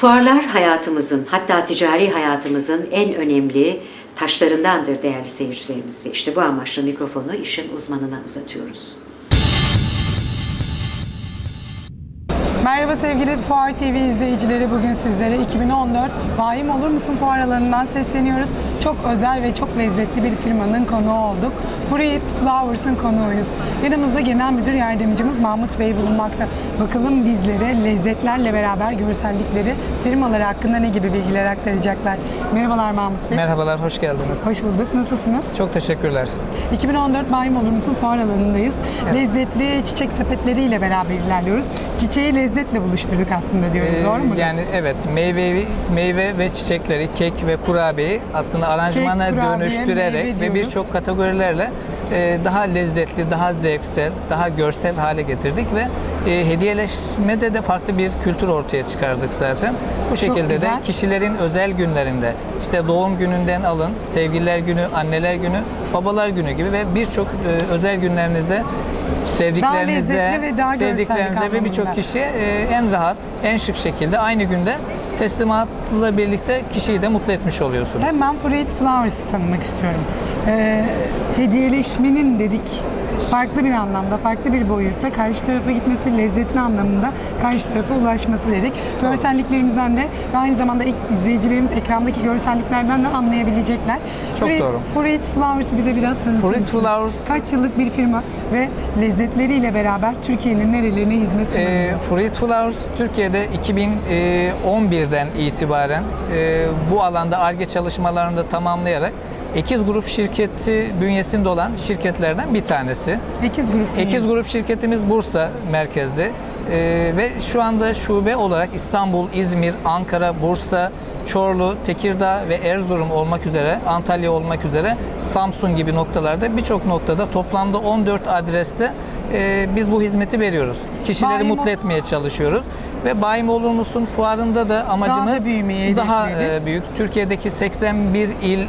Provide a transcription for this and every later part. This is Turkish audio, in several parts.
Fuarlar hayatımızın hatta ticari hayatımızın en önemli taşlarındandır değerli seyircilerimiz ve işte bu amaçla mikrofonu işin uzmanına uzatıyoruz. Merhaba sevgili Fuar TV izleyicileri. Bugün sizlere 2014 Vahim Olur Musun Fuar alanından sesleniyoruz. Çok özel ve çok lezzetli bir firmanın konuğu olduk. Fruit Flowers'ın konuğuyuz. Yanımızda Genel Müdür Yardımcımız Mahmut Bey bulunmakta. Bakalım bizlere lezzetlerle beraber görsellikleri firmaları hakkında ne gibi bilgiler aktaracaklar. Merhabalar Mahmut Bey. Merhabalar, hoş geldiniz. Hoş bulduk. Nasılsınız? Çok teşekkürler. 2014 Vahim Olur Musun Fuar alanındayız. Lezzetli çiçek sepetleriyle beraber ilerliyoruz. Çiçeği lezzetle buluşturduk aslında diyoruz. Ee, Doğru mu? Yani evet, meyve, meyve ve çiçekleri, kek ve kurabiyeyi aslında aranjmana Kek, kurabiye, meyve dönüştürerek ve diyoruz. birçok kategorilerle e, daha lezzetli, daha zevksel, daha görsel hale getirdik ve e, hediyeleşmede de farklı bir kültür ortaya çıkardık zaten. Bu şekilde güzel. de kişilerin özel günlerinde, işte doğum gününden alın, sevgililer günü, anneler günü, babalar günü gibi ve birçok e, özel günlerinizde sevdiklerinizle, lezzetli ve daha görsellik sevdiklerinizle ve birçok anlamında. kişiye e, en rahat, en şık şekilde aynı günde teslimatla birlikte kişiyi de mutlu etmiş oluyorsunuz. Hemen Fruit Flowers'ı tanımak istiyorum. Ee, hediyeleşmenin dedik farklı bir anlamda, farklı bir boyutta karşı tarafa gitmesi, lezzetli anlamında karşı tarafa ulaşması dedik. Görselliklerimizden de ve aynı zamanda izleyicilerimiz ekrandaki görselliklerden de anlayabilecekler. Çok Fruit, doğru. Fruit Flowers'ı bize biraz tanıtır Fruit? Flowers- Kaç yıllık bir firma ve lezzetleriyle beraber Türkiye'nin nerelerine hizmet sunuyor? E, Fruit Flowers Türkiye'de 2011'den itibaren e, bu alanda ARGE çalışmalarını da tamamlayarak Ekiz Grup şirketi bünyesinde olan şirketlerden bir tanesi. Ekiz Grup. Ekiz Grup şirketimiz Bursa merkezde Ee, ve şu anda şube olarak İstanbul, İzmir, Ankara, Bursa, Çorlu, Tekirdağ ve Erzurum olmak üzere, Antalya olmak üzere Samsun gibi noktalarda birçok noktada toplamda 14 adreste e, biz bu hizmeti veriyoruz. Kişileri Bayim- mutlu etmeye çalışıyoruz ve Bayim Olur Musun fuarında da amacımız daha hedefledik. e, büyük. Türkiye'deki 81 il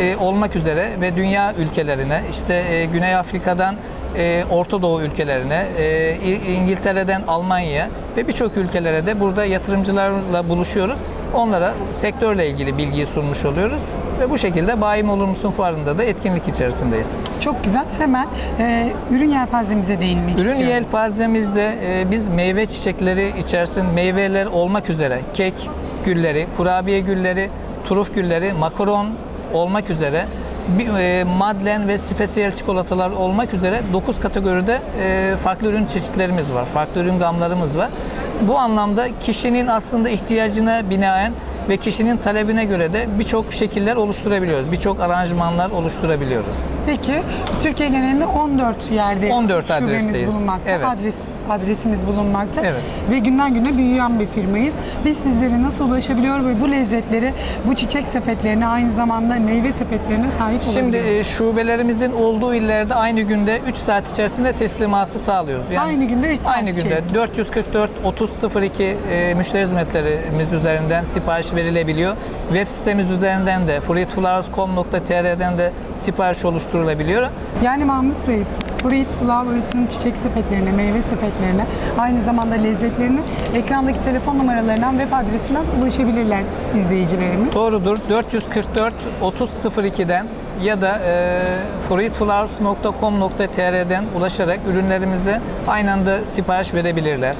e, olmak üzere ve dünya ülkelerine işte e, Güney Afrika'dan e, Orta Doğu ülkelerine, e, İngiltere'den Almanya ve birçok ülkelere de burada yatırımcılarla buluşuyoruz. Onlara sektörle ilgili bilgiyi sunmuş oluyoruz ve bu şekilde Bayim Olur Musun fuarında da etkinlik içerisindeyiz. Çok güzel. Hemen e, ürün yelpazemize değinmek Ürün istiyorum. yelpazemizde e, biz meyve çiçekleri içerisinde meyveler olmak üzere kek gülleri, kurabiye gülleri, turuf gülleri, makaron olmak üzere e, madlen ve spesiyel çikolatalar olmak üzere 9 kategoride e, farklı ürün çeşitlerimiz var. Farklı ürün gamlarımız var. Bu anlamda kişinin aslında ihtiyacına binaen ve kişinin talebine göre de birçok şekiller oluşturabiliyoruz. Birçok aranjmanlar oluşturabiliyoruz. Peki Türkiye genelinde 14 yerde 14 şubemiz adresteyiz. bulunmakta. Evet. Adres adresimiz bulunmakta. Evet. Ve günden güne büyüyen bir firmayız. Biz sizlere nasıl ulaşabiliyor ve bu lezzetleri, bu çiçek sepetlerine aynı zamanda meyve sepetlerine sahip Şimdi e, şubelerimizin olduğu illerde aynı günde 3 saat içerisinde teslimatı sağlıyoruz. Aynı günde üç saat Aynı günde içerisinde. 444 3002 e, müşteri hizmetlerimiz üzerinden sipariş verilebiliyor. Web sitemiz üzerinden de fruitflowers.com.tr'den de sipariş oluşturulabiliyor. Yani Mahmut Bey, Fruit Flowers'ın çiçek sepetlerine, meyve sepetlerine, aynı zamanda lezzetlerine ekrandaki telefon numaralarından, web adresinden ulaşabilirler izleyicilerimiz. Doğrudur. 444 3002'den ya da e, fruitflowers.com.tr'den ulaşarak ürünlerimize aynı anda sipariş verebilirler.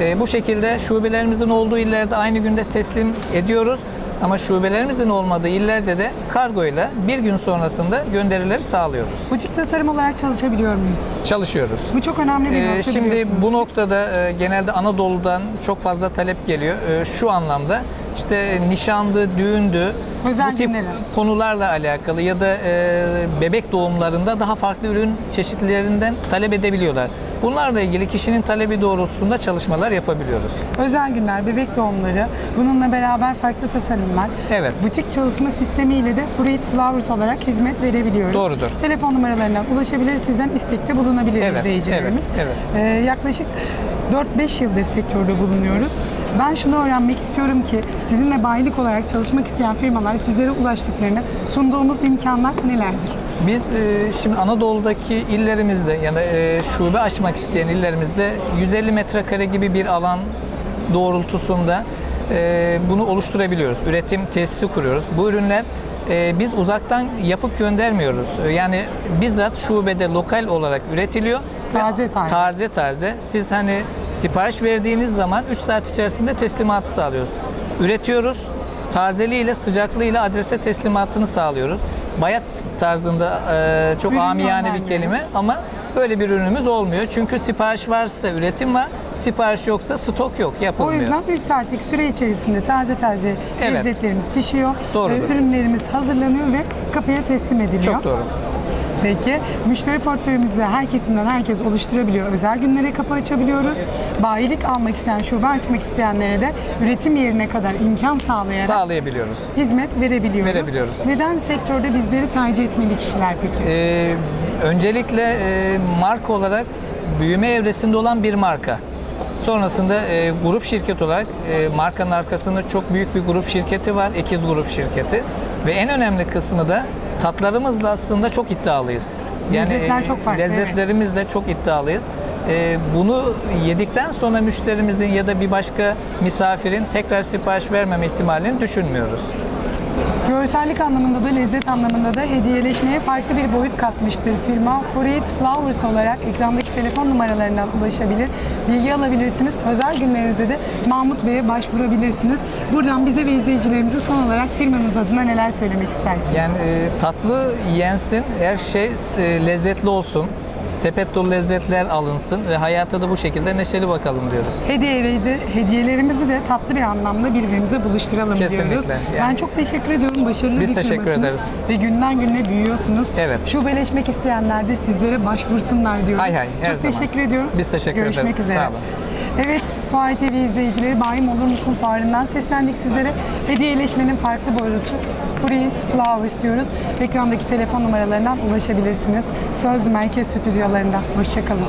E, bu şekilde şubelerimizin olduğu illerde aynı günde teslim ediyoruz. Ama şubelerimizin olmadığı illerde de kargoyla bir gün sonrasında gönderileri sağlıyoruz. Butik tasarım olarak çalışabiliyor muyuz? Çalışıyoruz. Bu çok önemli bir Ee, nokta şimdi biliyorsunuz. bu noktada e, genelde Anadolu'dan çok fazla talep geliyor. E, şu anlamda işte nişandı, düğündü, Özel bu tip günlere. konularla alakalı ya da e, bebek doğumlarında daha farklı ürün çeşitlerinden talep edebiliyorlar. Bunlarla ilgili kişinin talebi doğrultusunda çalışmalar yapabiliyoruz. Özel günler, bebek doğumları, bununla beraber farklı tasarımlar. Evet. Butik çalışma sistemiyle de Fruit Flowers olarak hizmet verebiliyoruz. Doğrudur. Telefon numaralarından ulaşabilir, sizden istekte bulunabilir Evet, izleyicilerimiz. evet, Ee, yaklaşık 4-5 yıldır sektörde bulunuyoruz. Ben şunu öğrenmek istiyorum ki sizinle bayilik olarak çalışmak isteyen firmalar sizlere ulaştıklarını sunduğumuz imkanlar nelerdir? Biz e, şimdi Anadolu'daki illerimizde yani e, şube açmak isteyen illerimizde 150 metrekare gibi bir alan doğrultusunda e, bunu oluşturabiliyoruz. Üretim tesisi kuruyoruz. Bu ürünler biz uzaktan yapıp göndermiyoruz. Yani bizzat şubede lokal olarak üretiliyor. Taze taze. Taze taze. Siz hani sipariş verdiğiniz zaman 3 saat içerisinde teslimatı sağlıyoruz. Üretiyoruz. Tazeliğiyle, sıcaklığıyla adrese teslimatını sağlıyoruz. Bayat tarzında e, çok Ürün amiyane bir kelime ama böyle bir ürünümüz olmuyor. Çünkü sipariş varsa üretim var, sipariş yoksa stok yok, O yapılmıyor. yüzden 3 saatlik süre içerisinde taze taze Evet. lezzetlerimiz pişiyor. Doğrudur. Ürünlerimiz hazırlanıyor ve kapıya teslim ediliyor. Çok doğru. Peki müşteri portföyümüzü her kesimden herkes oluşturabiliyor. Özel günlere kapı açabiliyoruz. Bayilik almak isteyen, şube açmak isteyenlere de üretim yerine kadar imkan sağlayarak Sağlayabiliyoruz. hizmet verebiliyoruz. Verebiliyoruz. Neden sektörde bizleri tercih etmeli kişiler peki? Ee, öncelikle e, marka olarak büyüme evresinde olan bir marka. Sonrasında e, grup şirket olarak e, markanın arkasında çok büyük bir grup şirketi var, ikiz grup şirketi. Ve en önemli kısmı da tatlarımızla aslında çok iddialıyız. Lezzetler çok farklı, evet. Lezzetlerimizle çok iddialıyız. E, bunu yedikten sonra müşterimizin ya da bir başka misafirin tekrar sipariş vermeme ihtimalini düşünmüyoruz. Görsellik anlamında da lezzet anlamında da hediyeleşmeye farklı bir boyut katmıştır firma. Fruit Flowers olarak ekrandaki telefon numaralarından ulaşabilir, bilgi alabilirsiniz. Özel günlerinizde de Mahmut Bey'e başvurabilirsiniz. Buradan bize ve izleyicilerimize son olarak firmanız adına neler söylemek istersiniz? Yani e, tatlı yensin, her şey e, lezzetli olsun. Sepet dolu lezzetler alınsın ve hayata da bu şekilde neşeli bakalım diyoruz. Hediyeleri de, hediyelerimizi de tatlı bir anlamda birbirimize buluşturalım Kesinlikle, diyoruz. yani. Ben çok teşekkür ediyorum. Başarılı Biz bir teşekkür ederiz. Ve günden güne büyüyorsunuz. Evet. Şubeleşmek isteyenler de sizlere başvursunlar diyorum. Hay hay, her çok zaman. teşekkür ediyorum. Biz teşekkür Görüşmek ederiz. üzere. Sağ olun. Evet, Fuar TV izleyicileri Bayim Olur Musun Fuarı'ndan seslendik sizlere. Hediyeleşmenin farklı boyutu Fruit Flowers diyoruz. Ekrandaki telefon numaralarından ulaşabilirsiniz. Söz Merkez Stüdyolarında. Hoşçakalın.